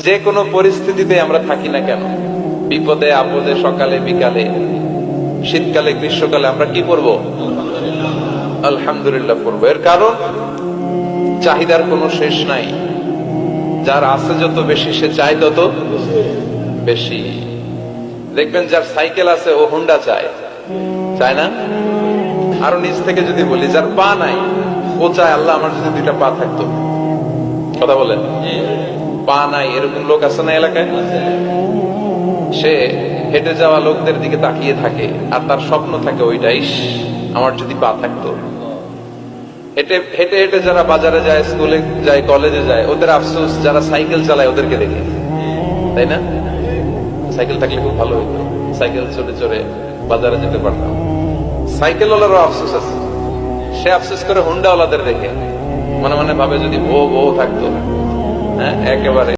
যে কোনো পরিস্থিতিতে আমরা থাকি না কেন? বিপদে, আপদে, সকালে, বিকালে, শীতকালে, গ্রীষ্মকালে আমরা কি করব? আলহামদুলিল্লাহ করব। এর কারণ, চাহিদার কোনো শেষ নাই। যার আছে যত বেশি, সে চায় তত বেশি। দেখবেন যার সাইকেল আছে, ও হুন্ডা চায়। চায় না? আরও নিচ থেকে যদি বলি, যার পা নাই, ও চায়, আল্লাহ আমার যদি দুইটা পা থাকতো। কথা বলেন? পা নাই, এরকম লোক আছে না এলাকায়? সে হেঁটে যাওয়া লোকদের দিকে তাকিয়ে থাকে, আর তার স্বপ্ন থাকে ওইটাই আমার যদি পা থাকতো। হেঁটে হেঁটে হেঁটে যারা বাজারে যায়, স্কুলে যায়, কলেজে যায়, ওদের আফসোস, যারা সাইকেল চালায় ওদেরকে দেখে। তাই না? সাইকেল থাকলে খুব ভালো হইতো। সাইকেল চড়ে চড়ে বাজারে যেতে পারতাম। সাইকেল সাইকেলওয়ালারও আফসোস আছে। সে আফসোস করে হুন্ডাওয়ালাদের দেখে। মনে মনে ভাবে যদি বউ বউ থাকতো। একেবারে।